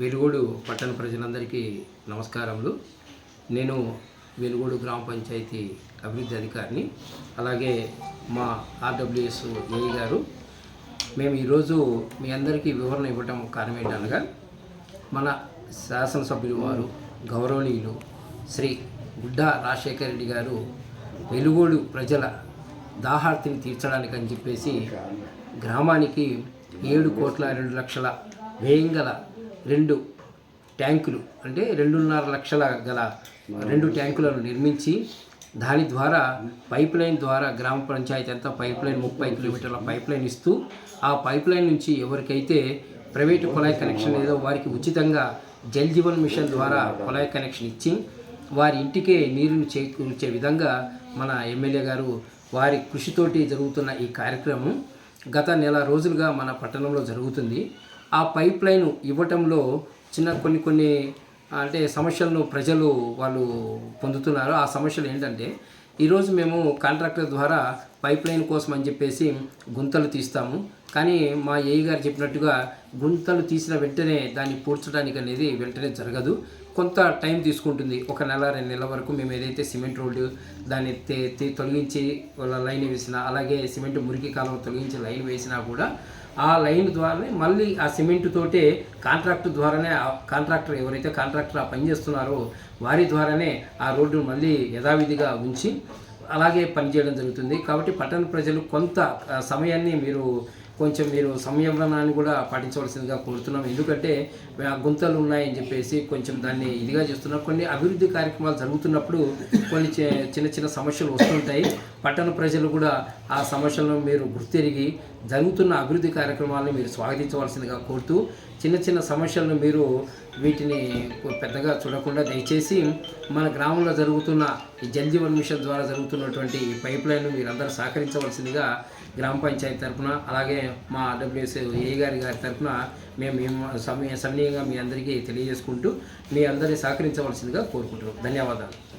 వెలుగోడు పట్టణ ప్రజలందరికీ నమస్కారములు. నేను వెలుగోడు గ్రామ పంచాయతీ అభివృద్ధి అధికారిని అలాగే మా ఆర్డబ్ల్యూఎస్ ఏఈ గారు. మేము ఈరోజు మీ అందరికీ వివరణ ఇవ్వటం కారణం ఏంటనగా మన శాసనసభ్యులు వారు గౌరవనీయులు శ్రీ గుడ్డా రాజశేఖర రెడ్డి గారు వెలుగోడు ప్రజల దాహార్తిని తీర్చడానికి అని చెప్పేసి గ్రామానికి ఏడు కోట్ల రెండు లక్షల వ్యయం గల రెండు ట్యాంకులు అంటే రెండున్నర లక్షల గల రెండు ట్యాంకులను నిర్మించి దాని ద్వారా పైప్ లైన్ ద్వారా గ్రామ పంచాయతీ అంతా పైప్ లైన్ ముప్పై కిలోమీటర్ల పైప్ లైన్ ఇస్తూ ఆ పైప్ లైన్ నుంచి ఎవరికైతే ప్రైవేటు కుళాయి కనెక్షన్ లేదో వారికి ఉచితంగా జల్ జీవన్ మిషన్ ద్వారా కుళాయి కనెక్షన్ ఇచ్చి వారి ఇంటికే నీరును చేకూర్చే విధంగా మన ఎమ్మెల్యే గారు వారి కృషితోటి జరుగుతున్న ఈ కార్యక్రమం గత నెల రోజులుగా మన పట్టణంలో జరుగుతుంది. ఆ పైప్ లైన్ ఇవ్వటంలో చిన్న కొన్ని కొన్ని అంటే సమస్యలను ప్రజలు వాళ్ళు పొందుతున్నారు. ఆ సమస్యలు ఏంటంటే ఈరోజు మేము కాంట్రాక్టర్ ద్వారా పైప్ లైన్ కోసం అని చెప్పేసి గుంతలు తీస్తాము. కానీ మా ఏఈ గారు చెప్పినట్టుగా గుంతలు తీసిన వెంటనే దాన్ని పూడ్చడానికి అనేది వెంటనే జరగదు. కొంత టైం తీసుకుంటుంది. ఒక నెల రెండు నెలల వరకు మేము ఏదైతే సిమెంట్ రోడ్డు దాన్ని తొలగించి వాళ్ళ లైన్ వేసినా అలాగే సిమెంట్ మురికి కాలం తొలగించి లైన్ వేసినా కూడా ఆ లైన్ ద్వారానే మళ్ళీ ఆ సిమెంట్ తోటే కాంట్రాక్టర్ ద్వారానే ఆ కాంట్రాక్టర్ ఎవరైతే కాంట్రాక్టర్ ఆ పని చేస్తున్నారో వారి ద్వారానే ఆ రోడ్డును మళ్ళీ యథావిధిగా ఉంచి అలాగే పనిచేయడం జరుగుతుంది. కాబట్టి పట్టణ ప్రజలు కొంత సమయాన్ని మీరు కొంచెం మీరు సంయమనాన్ని కూడా పాటించవలసిందిగా కోరుతున్నాం. ఎందుకంటే గుంతలు ఉన్నాయని చెప్పేసి కొంచెం దాన్ని ఇదిగా చేస్తున్నారు. కొన్ని అభివృద్ధి కార్యక్రమాలు జరుగుతున్నప్పుడు కొన్ని చి- చిన్న చిన్న సమస్యలు వస్తుంటాయి. పట్టణ ప్రజలు కూడా ఆ సమస్యలను మీరు గుర్తెరిగి జరుగుతున్న అభివృద్ధి కార్యక్రమాలను మీరు స్వాగతించవలసిందిగా కోరుతూ చిన్న చిన్న సమస్యలను మీరు వీటిని పెద్దగా చూడకుండా దయచేసి మన గ్రామంలో జరుగుతున్న ఈ జల్ జీవన్ మిషన్ ద్వారా జరుగుతున్నటువంటి ఈ పైప్ లైన్ మీరందరూ సహకరించవలసిందిగా గ్రామ పంచాయతీ తరఫున అలాగే మా డబ్ల్యూఎస్ ఏ గారి గారి తరఫున మేము మేము సమయ సమనీయంగా మీ అందరికీ తెలియజేసుకుంటూ మీ అందరినీ సహకరించవలసిందిగా కోరుకుంటున్నాం. ధన్యవాదాలు.